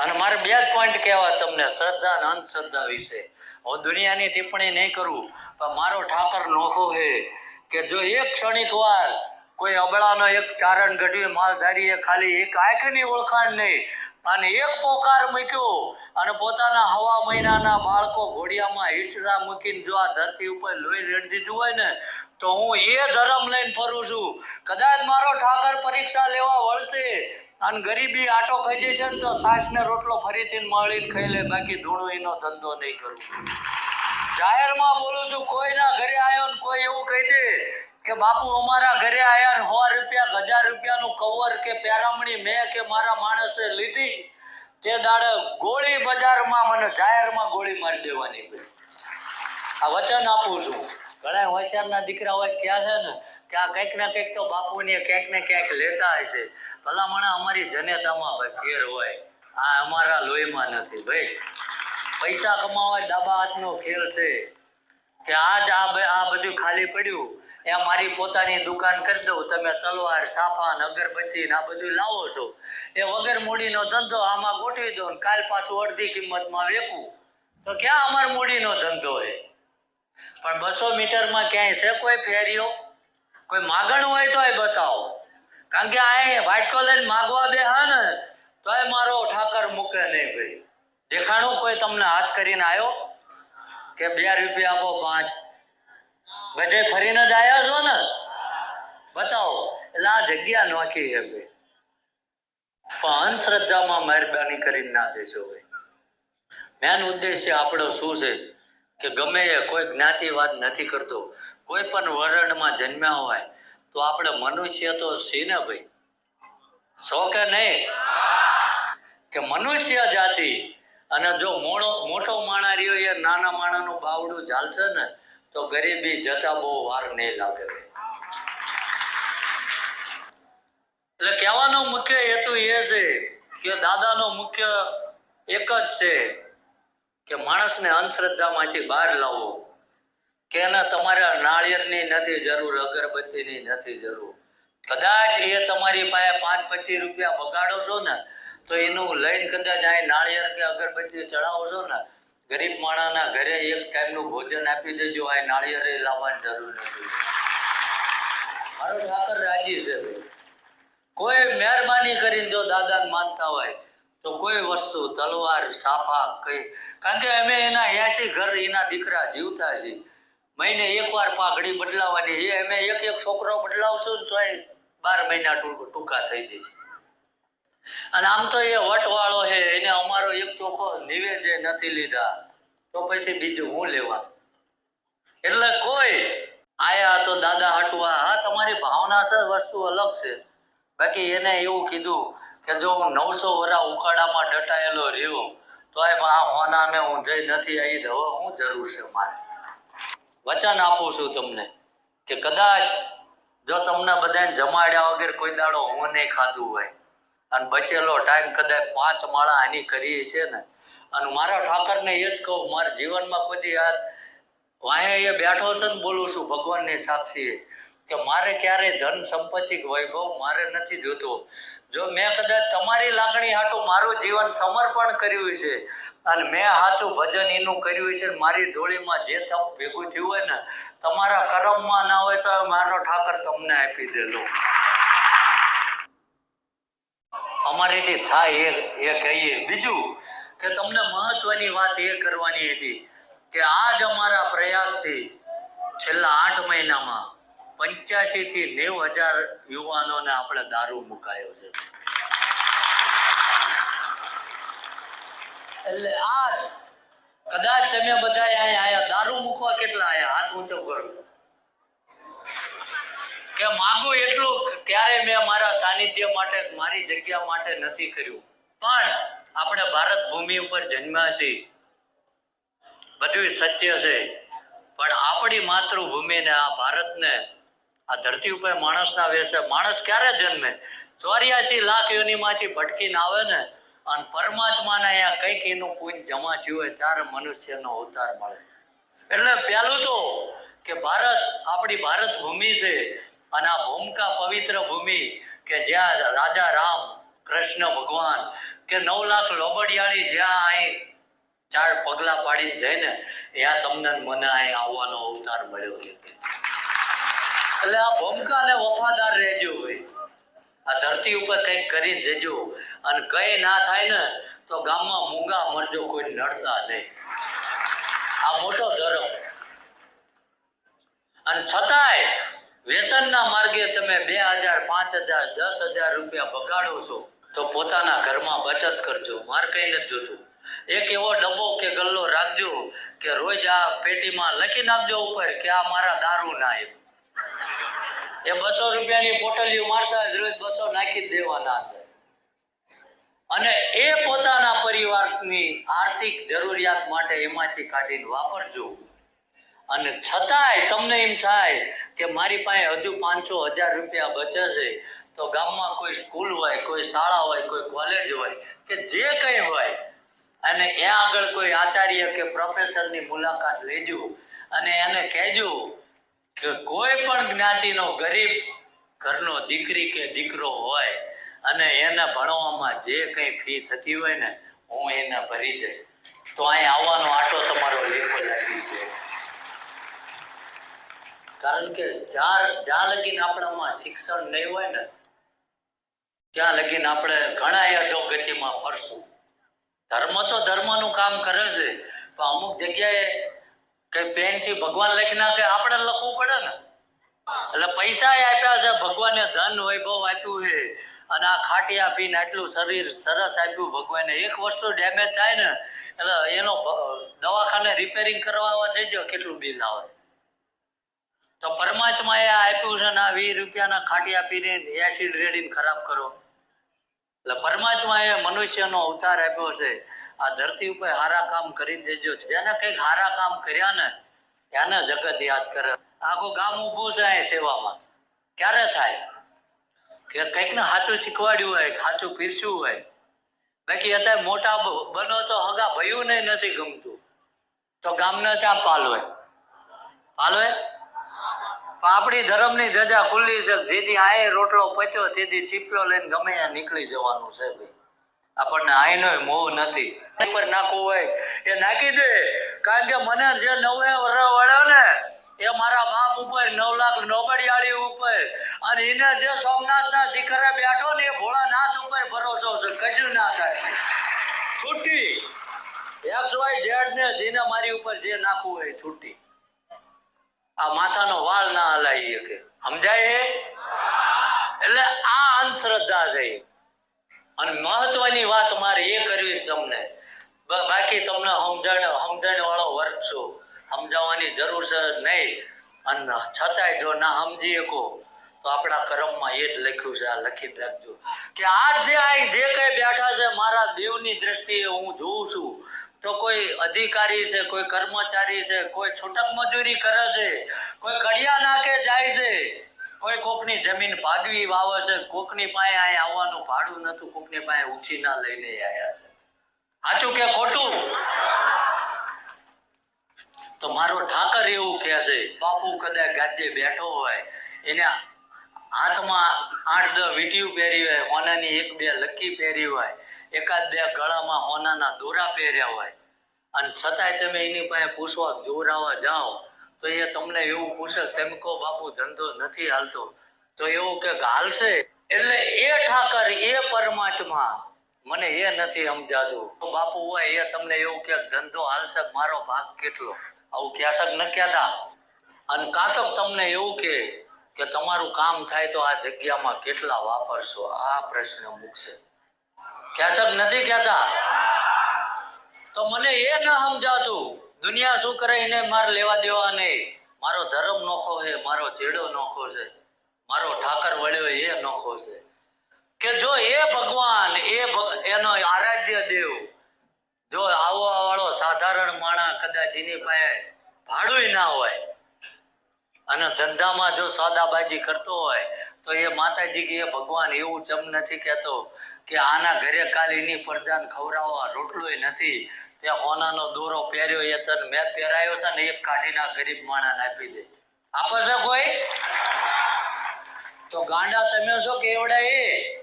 અને મારે બે જ પોઈન્ટ કહેવા તમને, શ્રદ્ધા અને અંધશ્રદ્ધા વિશે. હું દુનિયાની ટિપ્પણી નહીં કરું, પણ મારો ઠાકર નોખો છે કે જો એક ક્ષણિક વાર કોઈ અબળાનો એક ચારણ ગઢવી માલધારીએ ખાલી એક આંખની ઓળખાણ નહીં અને એક પોકાર મૂક્યો અને પોતાના હવા મહિનાના બાળકો ઘોડિયામાં હીચડા મૂકીને જો આ ધરતી ઉપર લોહી રેડ દીધું હોય ને, તો હું એ ધર્મ લઈને ફરું છું. કદાચ મારો ઠાકર પરીક્ષા લેવા વળશે અને ગરીબી આટો ખાઈ જશે ને તો સાસ ને રોટલો ફરીથી મળીને ખાઈ લે, બાકી ધૂણો એનો ધંધો નહીં કરવો જાહેરમાં બોલું છું કોઈના ઘરે આવ્યો ને કોઈ એવું કહી દે કે બાપુ અમારા ઘરે આવ્યા ને સો રૂપિયા હજાર રૂપિયાનું કવર કે પેરામણી મેં કે મારા માણસે લીધી, તે દાડે ગોળી બજારમાં મને જાહેરમાં ગોળી મારી દેવાની આ વચન આપું છું. ઘણા હોશિયારના દીકરા હોય ક્યાં છે ને કે આ કંઈક ને કંઈક તો બાપુને ક્યાંક ને ક્યાંક લેતા હશે. ભલામણે અમારી જનેતામાં ભાઈ ફેર હોય. આ અમારા લોહીમાં નથી ભાઈ. પૈસા કમાવા ડાબા હાથનો ખેલ છે. કે આજ આ આ બધું ખાલી પડ્યું. એ મારી પોતાની દુકાન કરી દઉં. તમે તલવાર, સાફાન, અગરબત્તી ને આ બધું લાવો છો. એ વગર મૂડીનો ધંધો આમાં ગોઠવી દો ને કાલ પાછું અડધી કિંમતમાં વેકું તો ક્યાં અમાર મૂડીનો ધંધો છે પણ બસો મીટરમાં ક્યાંય છે કોઈ ફેરીઓ? કોઈ માગણ હોય તો એ બતાવો. કારણ કે આ વ્હાઈટ કોલર માગવા બે હા ને તો એ મારો ઠાકર મૂકે નહીં ભાઈ. દેખાણું કોઈ તમને હાથ કરીને આવ્યો કે બે રૂપિયા આપો પાંચ. બધે ફરીને જ આવ્યા છો ને? બતાવો. એટલે આ જગ્યા નોખી છે ભાઈ. પણ અંધશ્રદ્ધામાં મહેરબાની કરીને ના જશો ભાઈ. મેન ઉદ્દેશ્ય આપણો શું છે? કે ગમે એ કોઈ જ્ઞાતિવાદ નથી કરતો, કોઈ પણ વર્ણમાં જન્મ્યા હોય, તો આપણે મનુષ્ય તો છીએ ને ભાઈ? છો કે નહીં? કે મનુષ્ય જાતિ. અને જો મોણો, મોટો માણા રહ્યો એ નાના માણાનું બાવડું ઝાલશે ને, તો ગરીબી જતા બહુ વાર નહીં લાગે એટલે કહેવાનો મુખ્ય હેતુ એ છે કે દાદાનો મુખ્ય એક જ છે. કે માણસને અંધશ્રદ્ધામાંથી બહાર લાવવો કે એને તમારે નાળિયેરની નથી જરૂર, અગરબત્તીની નથી જરૂર. કદાચ એ તમારી પાસે પાંચ પચીસ રૂપિયા બગાડો છો ને, તો એનું લઈને કદાચ અહીં નાળિયેર કે અગરબત્તી ચડાવો છો ને, ગરીબ માણાના ઘરે એક ટાઈમનું ભોજન આપી દેજો આ નાળિયેર લાવવાની જરૂર નથી. મારો ઠાકર રાજી છે કોઈ મહેરબાની કરીને જો દાદાને માનતા હોય તો કોઈ વસ્તુ, તલવાર, સાફા કઈ. કારણ કે અમે એના એસી ઘર, એના દીકરા જીવતા છે મહિને એકવાર પાઘડી બદલાવાની એ અમે એક એક છોકરો બદલાવશું ને તોય બાર મહિના ટૂંકા થઈ જશે. અને આમ તો એ વટવાળો છે. એને અમારો એક ચોખ્ખો નિવેદે નથી લીધા. તો પછી બીજું હું લેવા? એટલે કોઈ આયા તો દાદા હટવા. હા, તમારી ભાવના છે, વસ્તુ અલગ છે. બાકી એને એવું કીધું કે જો હું નવસો વરા ઉકાળામાં ડટાયેલો રહ્યો, તો આ હોનાને ઊંધે નથી આવી રહ્યો. હું જરૂર છે મારે. વચન આપું છું તમને કે કદાચ જો તમને બધાને જમાડ્યા વગર કોઈ દાડો હું નહીં ખાધું હોય, અને બચેલો ટાઈમ કદાચ પાંચ માળા આની કરીએ છે ને, અને મારા ઠાકરને એ જ કહું, મારા જીવનમાં કોઈ દી આ એ બેઠો છે ને બોલું છું ભગવાનની સાક્ષીએ કે મારે ક્યારેય ધન સંપત્તિ વૈભવ મારે નથી જોતો. જો મેં કદાચ તમારી લાગણી હાટું મારું જીવન સમર્પણ કર્યું છે, અને મેં સાચું ભજન એનું કર્યું છે મારી ધોળીમાં જે તપ ભેગું થયું હોય ને, તમારા કરમમાં ના હોય તો મારો ઠાકર તમને આપી દેલો અમારીથી થાય એ એ કહીએ. બીજું કે તમને મહત્વની વાત એ કરવાની હતી કે આજ અમારા પ્રયાસથી છેલ્લા આઠ મહિનામાં પંચ્યાસી થી નેવ હજાર યુવાનોને આપણે દારૂ મુકાયો છે. એટલે આ કદાચ તમે બધા અહીંયા આયા દારૂ મૂકવા કેટલા આયા? હાથ ઊંચો કરો. કે માગું એટલું ક્યારે મેં મારા સાનિધ્ય માટે, મારી જગ્યા માટે નથી કર્યું. પણ આપણે ભારત ભૂમિ ઉપર જન્મ્યા છીએ. બધું સત્ય છે. પણ આપણી માતૃભૂમિને આ ભારતને આ ધરતી ઉપર માણસના વેશે માણસ ક્યારે જન્મે? ચોર્યાસી લાખ યોનીમાંથી ભટકીને આવે ને, અને પરમાત્માને અહીંયા કંઈક એનું પુણ્ય જમા થયું હોય ત્યારે મનુષ્યનો અવતાર મળે. એટલે પહેલું તો કે ભારત, આપણી ભારત ભૂમિ છે, અને આ ભૂમકા પવિત્ર ભૂમિ કે જ્યાં રાજા રામ, કૃષ્ણ ભગવાન કે નવ લાખ લોબડિયાળી જ્યાં અહીં ચાર પગલા પાડીને જાય ને ત્યાં તમને મને અહીં આવવાનો અવતાર મળ્યો છે. એટલે આ ભૂમકાને વફાદાર રહેજો આ ધરતી ઉપર કંઈક કરીને દેજો અને કઈ ના થાય ને, તો ગામમાં મૂંગા મરજો કોઈ નડતા નહીં. આ મોટો ધર્મ. અને છતાંય વ્યસનના માર્ગે તમે બે હજાર, પાંચ હજાર, દસ હજાર રૂપિયા બગાડો છો, તો પોતાના ઘરમાં બચત કરજો. માર કઈ નથી જોતું. એક એવો ડબ્બો કે ગલ્લો રાખજો કે રોજ આ પેટીમાં લખી નાખજો ઉપર કે આ મારા દારૂ ના એમ એ બસો રૂપિયાની પોટલીઓ મારતા જ રોજ બસો નાખી દેવાના અંદર. અને એ પોતાના પરિવારની આર્થિક જરૂરિયાત માટે એમાંથી કાઢીને વાપરજો. અને છતાંય તમને એમ થાય કે મારી પાસે હજુ પાંચસો હજાર રૂપિયા બચે છે તો ગામમાં કોઈ સ્કૂલ હોય, કોઈ શાળા હોય, કોઈ કોલેજ હોય, કે જે કંઈ હોય, અને એ આગળ કોઈ આચાર્ય કે પ્રોફેસરની મુલાકાત લેજો, અને એને કહેજો કે કોઈ પણ જ્ઞાતિનો ગરીબ ઘરનો દીકરી કે દીકરો હોય અને એને ભણવામાં જે કંઈ ફી થતી હોય ને, હું એને ભરી દઈશ. તો અહીં આવવાનો આટો તમારો લેખો લાગી છે કારણ કે જ્યાં જ્યાં લગીને આપણામાં શિક્ષણ નહીં હોય ને, ત્યાં લગીને આપણે ઘણા અધોગતિમાં ફરશું. ધર્મ તો ધર્મનું કામ કરે છે, પણ અમુક જગ્યાએ કે પેનથી ભગવાન લખી નાખે, આપણે લખવું પડે ને. એટલે પૈસા આપ્યા છે, ભગવાને ધન વૈભવ આપ્યું છે. અને આ ખાટી આપીને આટલું શરીર સરસ આપ્યું ભગવાને. એક વસ્તુ ડેમેજ થાય ને, એટલે એનો દવાખાને રિપેરિંગ કરવા જજો કેટલું બિલ આવે. તો પરમાત્માએ આ આપ્યું છે ને, આ વીસ રૂપિયાના ખાટી આપીને એસિડ રેડીને ખરાબ કરો. એટલે પરમાત્માએ મનુષ્યનો અવતાર આપ્યો છે. આ ધરતી ઉપર હારા કામ કરી દેજો. જેને કંઈક હારા કામ કર્યા ને, એને જગત યાદ કરે. આખું ગામ ઊભું છે અહીં સેવામાં. ક્યારે થાય? કે કંઈક ને સાચું શીખવાડ્યું હોય, સાચું પીરસ્યું હોય. બાકી અત્યારે મોટા બનો તો હગા ભયું ને નથી ગમતું. તો ગામને ત્યાં પાલવે? પાલવે? પણ આપણી ધર્મની ધજા ખુલ્લી છે. જેથી આએ રોટલો પચ્યો, તેથી ચીપ્યો લઈને ગમે ત્યાં નીકળી જવાનું છે આપણને આઈનો મોહ નથી. પર નાખવું હોય, એ નાખી દે. કારણ કે મને જે નવે વળ્યો ને, એ મારા બાપ ઉપર નવ લાખ નોબડિયાળી ઉપર. અને એને જે સોમનાથના શિખરે બેઠો ને, એ ભોળાનાથ ઉપર ભરોસો છે. કશું ના થાય. છૂટી. એક્સ વાય ઝેડ ને જેને મારી ઉપર જે નાખવું હોય છૂટી. આ માથાનો વાળ ના હલાવી શકે. સમજાય એટલે આ અંધશ્રદ્ધા છે. અને મહત્વની વાત મારે એ કરવી છે તમને. બાકી તમને સમજણ સમજણ વાળો વર્ગ છું. સમજાવવાની જરૂર છે નહીં. અને છતાંય જો ના સમજી શકો, તો આપણા કર્મમાં એ જ લખ્યું છે, આ લખી રાખજો. કે આજ જે અહીં જે કઈ બેઠા છે, મારા દેવની દ્રષ્ટિએ હું જોઉં છું. તો કોઈ અધિકારી છે, કોઈ કર્મચારી છે, કોઈ છૂટક મજૂરી કરે છે, કોઈ કડિયા નાકે જાય છે, કોઈ કોકની જમીન ભાગવી વાવે છે, કોકની પાસે અહીં આવવાનું ભાડું નતું કોકની પાસે ઉછીના લઈને આવ્યા છે. સાચું કે ખોટું? તો મારો ઠાકર એવું કહે છે, બાપુ કદાચ ગાદે બેઠો હોય, એને હાથમાં આઠ દસ વીંટીયું પહેરી હોય, હોનાની એક બે લકી પહેરી હોય, એકાદ બે ગળામાં હોનાના દોરા પહેર્યા હોય. અને છતાંય તમે એની પાસે પૂછવા જોરાવા જાઓ, તો એ તમને એવું પૂછે, તેમ કહો બાપુ, ધંધો નથી હાલતો. તો એવું કે, હાલશે? એટલે એ ઠાકર એ પરમાત્મા મને એ નથી સમજાતું. બાપુ હોય, એ તમને એવું કે, ધંધો હાલશે, મારો ભાગ કેટલો? આવું ક્યાસક ન કહેતા. અને કાતક તમને એવું કે કે તમારું કામ થાય તો આ જગ્યામાં કેટલા વાપરશો? આ પ્રશ્ન મૂકશે. ક્યાસક નથી કહેતા? તો મને એ ન સમજાતું. દુનિયા શું કરે એને મારે લેવા દેવા નહીં મારો ધર્મ નોખો છે, મારો ચેડો નોખો છે, મારો ઠાકર વળ્યો એ નોખો છે. કે જો એ ભગવાન, એ એનો આરાધ્ય દેવ, જો આવો વાળો સાધારણ માણસ કદાચ એની પાસે ભાડુંય ના હોય અને ધંધામાં જો સોદાબાજી કરતો હોય, તો એ માતાજી કે ભગવાન એવું જમ નથી કહેતો કે આના ઘરે કાલ એની પ્રજાને ખવડાવવા રોટલોય નથી. તે હોનાનો દોરો પહેર્યો એ તન મેં પહેરાયો છે ને એક કાઢીના ગરીબ માણસને આપી દે. આપે છે કોઈ? તો ગાંડા તમે છો કે એવડા એ?